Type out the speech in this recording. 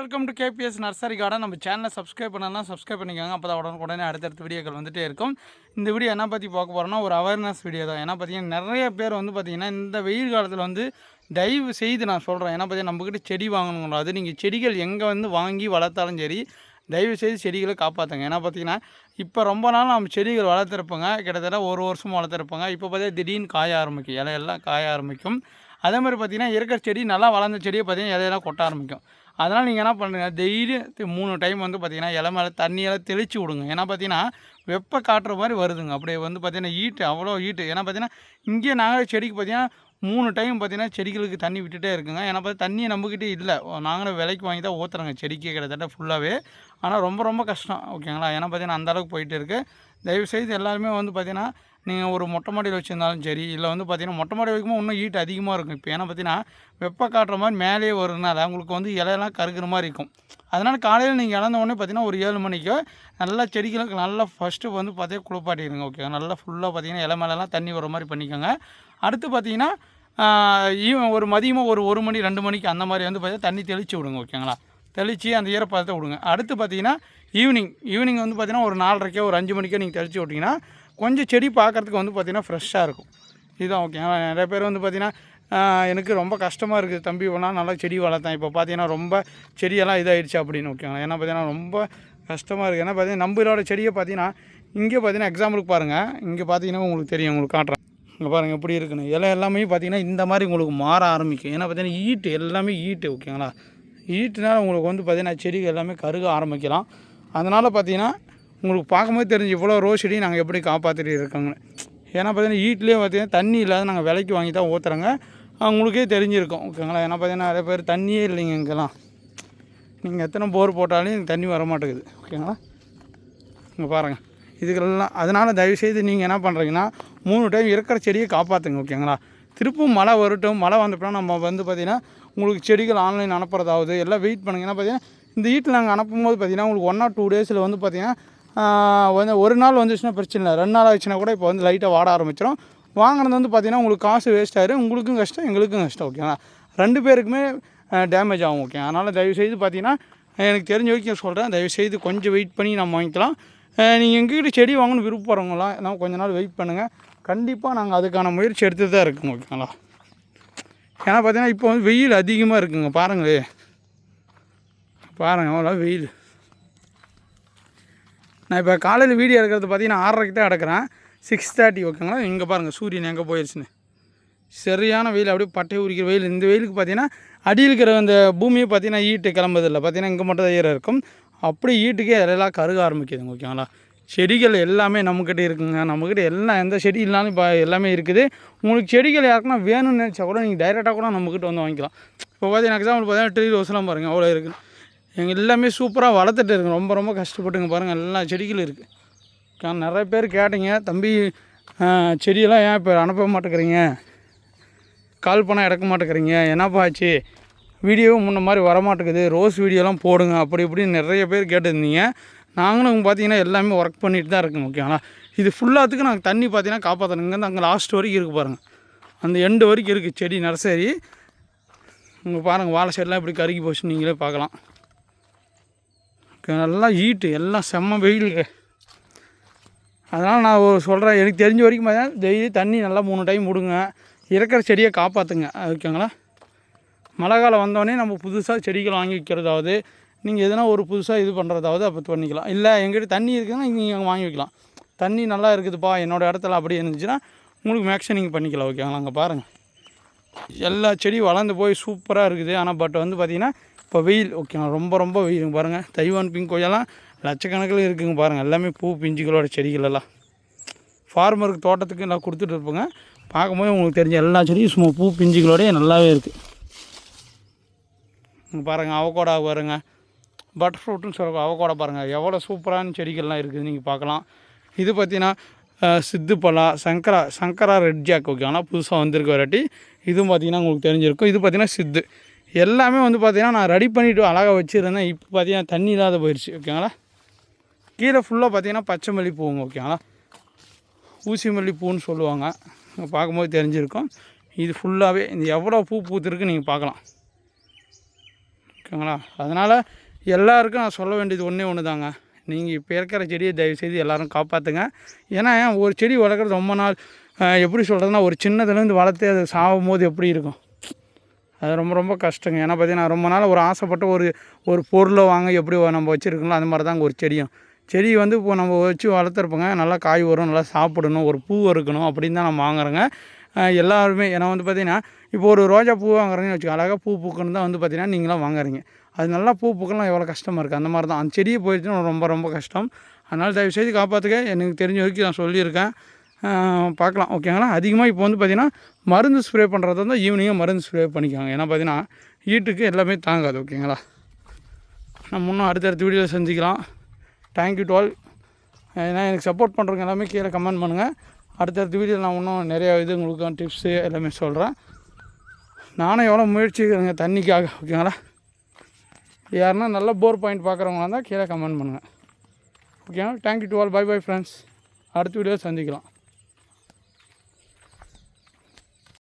Welcome to K P S nursery garden நம்ம சேனலை subscribe பண்ணலாம் சப்ஸ்கிரைப் பண்ணிக்கோங்க. அப்போ தான் உடனே அடுத்தடுத்த வீடியோக்கள் வந்துட்டே இருக்கும். இந்த வீடியோ என்ன பற்றி பார்க்க போகிறோம்னா ஒரு அவேர்னஸ் வீடியோ தான். ஏன்னா பார்த்தீங்கன்னா நிறைய பேர் வந்து பார்த்தீங்கன்னா இந்த வெயில் காலத்தில் வந்து தயவு செய்து நான் சொல்கிறேன் ஏன்னா பார்த்தீங்கன்னா நம்மக்கிட்ட செடி வாங்கணும் அது நீங்கள் செடிகள் எங்கே வந்து வாங்கி வளர்த்தாலும் சரி தயவு செய்து செடிகளை காப்பாற்றுங்க ஏன்னா பார்த்தீங்கன்னா இப்போ ரொம்ப நாள் நம்ம செடிகள் வளர்த்துருப்போங்க. கிட்டத்தட்ட ஒரு வருஷம் வளர்த்துருப்போங்க. இப்போ பார்த்தீங்கன்னா திடீர்னு காய ஆரம்பிக்கும். இலையெல்லாம் காய ஆரம்பிக்கும். அதே மாதிரி பார்த்தீங்கன்னா இருக்கிற செடி நல்லா வளர்ந்த செடியை பார்த்திங்கன்னா இலையெல்லாம் கொட்ட ஆரம்பிக்கும். அதனால் நீங்கள் என்ன பண்ணுங்க டெய்லி மூணு டைம் வந்து பார்த்தீங்கன்னா இலை மேலே தண்ணியெல்லாம் தெளித்து விடுங்க. ஏன்னா பார்த்தீங்கன்னா வெப்ப காட்டுற மாதிரி வருதுங்க. அப்படியே வந்து பார்த்தீங்கன்னா ஈட்டு அவ்வளோ ஈட்டு ஏன்னா பார்த்தீங்கன்னா இங்கே நாங்கள் செடிக்கு பார்த்தீங்கன்னா மூணு டைம் பார்த்தீங்கன்னா செடிகளுக்கு தண்ணி விட்டுட்டே இருக்குங்க. ஏன்னா பார்த்தீங்கன்னா தண்ணியை நம்மக்கிட்டே இல்லை. நாங்களும் விலைக்கு வாங்கி தான் ஊற்றுறோங்க செடிக்கு கிட்டத்தட்ட ஃபுல்லாகவே ஆனால் ரொம்ப ரொம்ப கஷ்டம் ஓகேங்களா? ஏன்னா பார்த்தீங்கன்னா அந்தளவுக்கு போயிட்டு இருக்குது தயவுசெய்து எல்லாருமே வந்து பார்த்தீங்கன்னா நீங்கள் ஒரு மொட்டை மாடியில் வச்சுருந்தாலும் சரி இல்லை வந்து பார்த்தீங்கன்னா மொட்டை மாடி வைக்கும்போது இன்னும் ஹீட் அதிகமாக இருக்கும். இப்போ ஏன்னா பார்த்தீங்கன்னா வெப்ப காட்டுற மாதிரி மேலேயே வருதுனால உங்களுக்கு வந்து இலையெல்லாம் கருகிற மாதிரி இருக்கும். அதனால் காலையில் நீங்கள் இழந்த உடனே பார்த்தீங்கன்னா ஒரு ஏழு மணிக்கு நல்லா செடிகளுக்கு நல்லா ஃபஸ்ட்டு வந்து பார்த்தீங்கன்னா குளிப்பாட்டிடுங்க ஓகே நல்லா ஃபுல்லாக பார்த்தீங்கன்னா இலை மேலெல்லாம் தண்ணி வர மாதிரி பண்ணிக்கோங்க. அடுத்து பார்த்தீங்கன்னா ஈவன் ஒரு மதியமாக ஒரு ஒரு மணி ரெண்டு மணிக்கு அந்த மாதிரி வந்து பார்த்தீங்கன்னா தண்ணி தெளித்து விடுங்க ஓகேங்களா? தெளித்து அந்த ஈரப்பதத்தை விடுங்க. அடுத்து பார்த்தீங்கன்னா ஈவினிங் ஈவினிங் வந்து பார்த்தீங்கன்னா ஒரு நாலரைக்கோ ஒரு அஞ்சு மணிக்கோ நீங்கள் தெளித்து விட்டிங்கன்னா கொஞ்சம் செடி பார்க்குறதுக்கு வந்து பார்த்திங்கன்னா ஃப்ரெஷ்ஷாக இருக்கும். இதுதான் ஓகேங்களா நிறைய பேர் வந்து பார்த்திங்கன்னா எனக்கு ரொம்ப கஷ்டமாக இருக்குது தம்பி ஒன்றா நல்லா செடி வளர்த்தேன். இப்போ பார்த்தீங்கன்னா ரொம்ப செடியெல்லாம் இதாகிடுச்சு அப்படின்னு ஓகேங்களா ஏன்னா பார்த்தீங்கன்னா ரொம்ப கஷ்டமாக இருக்குது ஏன்னா பார்த்தீங்கன்னா நம்மளோட செடியை பார்த்தீங்கன்னா இங்கே பார்த்தீங்கன்னா எக்ஸாம்பிளுக்கு பாருங்கள் இங்கே பார்த்தீங்கன்னா உங்களுக்கு தெரியும். உங்களுக்கு காட்டுறேன். இங்கே பாருங்கள் எப்படி இருக்குன்னு. இலை எல்லாமே பார்த்தீங்கன்னா இந்த மாதிரி உங்களுக்கு மாற ஆரம்பிக்கும். ஏன்னா பார்த்தீங்கன்னா ஈட்டு எல்லாமே ஈட்டு ஓகேங்களா ஈட்டுனால உங்களுக்கு வந்து பார்த்திங்கன்னா செடிகள் எல்லாமே கருக ஆரம்பிக்கலாம். அதனால் பார்த்தீங்கன்னா உங்களுக்கு பார்க்கும்போது தெரிஞ்சு இவ்வளோ ரோஸ் செடி நாங்கள் எப்படி காப்பாற்றிட்டு இருக்கோங்க ஏன்னா பார்த்தீங்கன்னா ஹீட்லேயே பார்த்தீங்கன்னா தண்ணி இல்லாத நாங்கள் விலைக்கு வாங்கி தான் ஊற்றுறோங்க உங்களுக்கே தெரிஞ்சிருக்கும் ஓகேங்களா? ஏன்னா பார்த்தீங்கன்னா நிறைய பேர் தண்ணியே இல்லைங்க இங்கெல்லாம். நீங்கள் எத்தனை போர் போட்டாலும் தண்ணி வர மாட்டேங்குது ஓகேங்களா? இங்கே பாருங்கள் இதுக்கெல்லாம் அதனால் தயவுசெய்து நீங்கள் என்ன பண்ணுறீங்கன்னா மூணு டைம் இருக்கிற செடியை காப்பாற்றுங்க ஓகேங்களா? திருப்பும் மழை வரட்டும் மழை வந்தப்போ நம்ம வந்து பார்த்திங்கன்னா உங்களுக்கு செடிகள் ஆன்லைன் அனுப்புறதாவது எல்லாம் வெயிட் பண்ணுங்கன்னா பார்த்தீங்கன்னா இந்த வீட்டில் நாங்கள் அனுப்பும்போது பார்த்திங்கன்னா உங்களுக்கு ஒன் ஆர் டூ டேஸில் வந்து பார்த்திங்கன்னா வந்து ஒரு நாள் வந்துச்சுன்னா பிரச்சனை இல்லை. ரெண்டு நாள் ஆச்சுன்னா கூட இப்போ வந்து லைட்டாக வாட ஆரம்பிச்சிடும் வாங்கினது வந்து பார்த்திங்கன்னா உங்களுக்கு காசு வேஸ்ட் ஆயிரும். உங்களுக்கும் கஷ்டம் எங்களுக்கும் கஷ்டம் ஓகேங்களா ரெண்டு பேருக்குமே டேமேஜ் ஆகும் ஓகே அதனால் தயவுசெய்து பார்த்தீங்கன்னா எனக்கு தெரிஞ்ச வரைக்கும் சொல்கிறேன் தயவுசெய்து கொஞ்சம் வெயிட் பண்ணி நம்ம வாங்கிக்கலாம். நீங்கள் எங்ககிட்ட செடி வாங்கணும் விருப்பப்படுறவங்களாம் நான் கொஞ்ச நாள் வெயிட் பண்ணுங்கள் கண்டிப்பாக நாங்கள் அதுக்கான முயற்சி எடுத்து தான் இருக்கோம் ஓகேங்களா? ஏன்னா பார்த்தீங்கன்னா இப்போ வந்து வெயில் அதிகமாக இருக்குங்க பாருங்களே. பாருங்கள் அவ்வளோ வெயில். நான் இப்போ காலையில் வீடியோ எடுக்கிறது பார்த்தீங்கன்னா ஆறரைக்கு தான் எடுக்கிறேன். சிக்ஸ் தேர்ட்டி ஓகேங்களா? இங்கே பாருங்கள் சூரியன் எங்கே போயிடுச்சுன்னு சரியான வெயில் அப்படியே பட்டை உரிக்கிற வெயில். இந்த வெயிலுக்கு பார்த்தீங்கன்னா அடியில் இருக்கிற அந்த பூமியை பார்த்தீங்கன்னா ஈட்டு கிளம்புதில்லை பார்த்தீங்கன்னா இங்கே மட்டும் தான் ஈரம் இருக்கும். அப்படி ஈட்டுக்கே இலையெல்லாம் கருக ஆரம்பிக்குதுங்க ஓகேங்களா? செடிகள் எல்லாமே நம்மக்கிட்ட இருக்குங்க. நம்மக்கிட்ட எல்லாம் எந்த செடி இல்லைனாலும் இப்போ எல்லாமே இருக்குது. உங்களுக்கு செடிகள் யாருக்குன்னா வேணும்னு நினச்சா கூட நீங்கள் டைரெக்டாக கூட நம்மக்கிட்ட வந்து வாங்கிக்கலாம். இப்போ பார்த்தீங்கன்னா எக்ஸாம்பிள் பார்த்தீங்கன்னா ட்ரீ ரோஸ்லாம் பாருங்கள் அவ்வளோ இருக்குது எங்கள் எல்லாமே சூப்பராக வளர்த்துட்டு இருக்கு. ரொம்ப ரொம்ப கஷ்டப்பட்டுங்க பாருங்கள் எல்லா செடிகளும் இருக்குது நிறைய பேர் கேட்டிங்க தம்பி செடியெல்லாம் ஏன் இப்போ அனுப்ப மாட்டேங்கிறீங்க? கால் பண்ணால் எடுக்க மாட்டேங்கிறீங்க? என்னப்பா ஆச்சு? வீடியோவும் முன்ன மாதிரி வரமாட்டேங்குது. ரோஸ் வீடியோலாம் போடுங்க அப்படி இப்படின்னு நிறைய பேர் கேட்டிருந்தீங்க. நாங்களும் பார்த்தீங்கன்னா எல்லாமே ஒர்க் பண்ணிட்டு தான் இருக்கோம் ஓகேங்களா இது ஃபுல்லாத்துக்கு நாங்கள் தண்ணி பார்த்தீங்கன்னா காப்பாற்றணுங்க அங்கே லாஸ்ட் வரைக்கும் இருக்குது பாருங்கள் அந்த எண்டு வரைக்கும் இருக்குது செடி நர்சரி. உங்கள் பாருங்கள் வாழை செடிலாம் இப்படி கருகி போச்சு. நீங்களே பார்க்கலாம். நல்லா ஹீட்டு எல்லாம் செம்ம வெயிலுங்க அதனால் நான் சொல்கிறேன் எனக்கு தெரிஞ்ச வரைக்கும் பார்த்தீங்கன்னா டெய்லி தண்ணி நல்லா மூணு டைம் விடுங்க. இருக்கிற செடியை காப்பாற்றுங்க ஓகேங்களா மழை காலம் வந்தோடனே நம்ம புதுசாக செடிகள் வாங்கி வைக்கிறதாவது நீங்கள் எதனா ஒரு புதுசாக இது பண்ணுறதாவது அப்போ பண்ணிக்கலாம். இல்லை எங்கிட்ட தண்ணி இருக்குதுன்னா நீங்கள் வாங்கி வைக்கலாம். தண்ணி நல்லா இருக்குதுப்பா என்னோடய இடத்துல அப்படி இருந்துச்சுன்னா உங்களுக்கு மேக்ஸிமம் நீங்கள் பண்ணிக்கலாம் ஓகேங்களா அங்கே பாருங்கள் எல்லா செடியும் வளர்ந்து போய் சூப்பராக இருக்குது. ஆனால் பட் வந்து பார்த்திங்கன்னா இப்போ வெயில் ஓகேங்களா ரொம்ப ரொம்ப வெயில். பாருங்கள் தைவான் பிங்க் கொய்யாலாம் லட்சக்கணக்கில் இருக்குங்க பாருங்கள் எல்லாமே பூ பிஞ்சுகளோட செடிகள் எல்லாம். ஃபார்மருக்கு தோட்டத்துக்கு எல்லாம் கொடுத்துட்டு இருப்போங்க. பார்க்கும்போது உங்களுக்கு தெரிஞ்ச எல்லா செடியும் சும்மா பூ பிஞ்சுகளோடய நல்லாவே இருக்குது பாருங்கள் அவகோடா பாருங்கள் பட்டர் ஃப்ரூட்டுன்னு சொல்ல அவகோடா பாருங்கள் எவ்வளோ சூப்பரான செடிகள்லாம் இருக்குது நீங்கள் பார்க்கலாம். இது பார்த்தீங்கன்னா சித்து சங்கரா சங்கரா ரெட் ஜாக் ஓகே ஆனால் புதுசாக வந்திருக்க வராட்டி இதுவும் பார்த்தீங்கன்னா உங்களுக்கு தெரிஞ்சிருக்கும். இது பார்த்தீங்கன்னா சித்து. எல்லாமே வந்து பார்த்திங்கன்னா நான் ரெடி பண்ணிவிட்டு அழகாக வச்சுருந்தேன். இப்போ பார்த்தீங்கன்னா தண்ணி இல்லாத போயிடுச்சு ஓகேங்களா கீழே ஃபுல்லாக பார்த்தீங்கன்னா பச்சை மல்லி பூங்க ஓகேங்களா ஊசி மல்லி பூன்னு சொல்லுவாங்க. பார்க்கும்போது தெரிஞ்சிருக்கும். இது ஃபுல்லாகவே இந்த எவ்வளோ பூ பூத்துருக்கு நீங்கள் பார்க்கலாம். ஓகேங்களா அதனால் எல்லாருக்கும் நான் சொல்ல வேண்டியது ஒன்றே ஒன்று தாங்க நீங்கள் இப்போ இருக்கிற செடியை தயவுசெய்து எல்லாரும் காப்பாற்றுங்க ஏன்னா ஒரு செடி வளர்க்குறது ரொம்ப நாள் எப்படி சொல்கிறதுனா ஒரு சின்னதுலேருந்து வளர்த்து அது சாகும் போது எப்படி இருக்கும்? அது ரொம்ப ரொம்ப கஷ்டங்க. ஏன்னா பார்த்தீங்கன்னா ரொம்ப நாள் ஒரு ஆசைப்பட்ட ஒரு ஒரு பொருளை வாங்க எப்படி நம்ம வச்சுருக்கோங்களோ அந்த மாதிரி தாங்க ஒரு செடியும். செடி வந்து இப்போ நம்ம வச்சு வளர்த்துருப்போங்க நல்லா காய் வரும் நல்லா சாப்பிடணும் ஒரு பூ இருக்கணும் அப்படின்னு தான் நம்ம வாங்குறோங்க. எல்லாருமே ஏன்னா வந்து பார்த்திங்கன்னா இப்போ ஒரு ரோஜா பூ வாங்குறீங்கன்னு வச்சுக்கோ அழகாக பூ பூக்கணும் தான் வந்து பார்த்தீங்கன்னா நீங்களாம் வாங்குறீங்க. அது நல்லா பூ பூக்கலாம் எவ்வளோ கஷ்டமாக இருக்குது அந்த மாதிரி தான். அந்த செடியை போயிடுச்சுன்னா ரொம்ப ரொம்ப கஷ்டம். அதனால் தயவுசெய்து காப்பாற்றுக்க எனக்கு தெரிஞ்ச வரைக்கும் நான் சொல்லியிருக்கேன். பார்க்கலாம். ஓகேங்களா? அதிகமாக இப்போ வந்து பார்த்திங்கன்னா மருந்து ஸ்ப்ரே பண்ணுறது தான் ஈவினிங்காக மருந்து ஸ்ப்ரே பண்ணிக்காங்க. ஏன்னா பார்த்தீங்கன்னா ஹீட்டுக்கு எல்லாமே தாங்காது. ஓகேங்களா? நம்ம இன்னும் அடுத்தடுத்த வீடியோவில் செஞ்சுக்கலாம் தேங்க்யூ டுவெல் ஏன்னா எனக்கு சப்போர்ட் பண்ணுறவங்க எல்லாமே கீழே கமெண்ட் பண்ணுங்கள் அடுத்தடுத்த வீடியோவில் நான் இன்னும் நிறையா இது உங்களுக்கு டிப்ஸு எல்லாமே சொல்கிறேன் நானும் எவ்வளோ முயற்சிக்கிறேங்க தண்ணிக்காக ஓகேங்களா? யாருன்னா நல்ல போர் பாயிண்ட் பார்க்குறவங்களா இருந்தால் கீழே கமெண்ட் பண்ணுங்கள் ஓகேங்களா thank you to all bye bye friends அடுத்த வீடியோ சந்திக்கலாம்.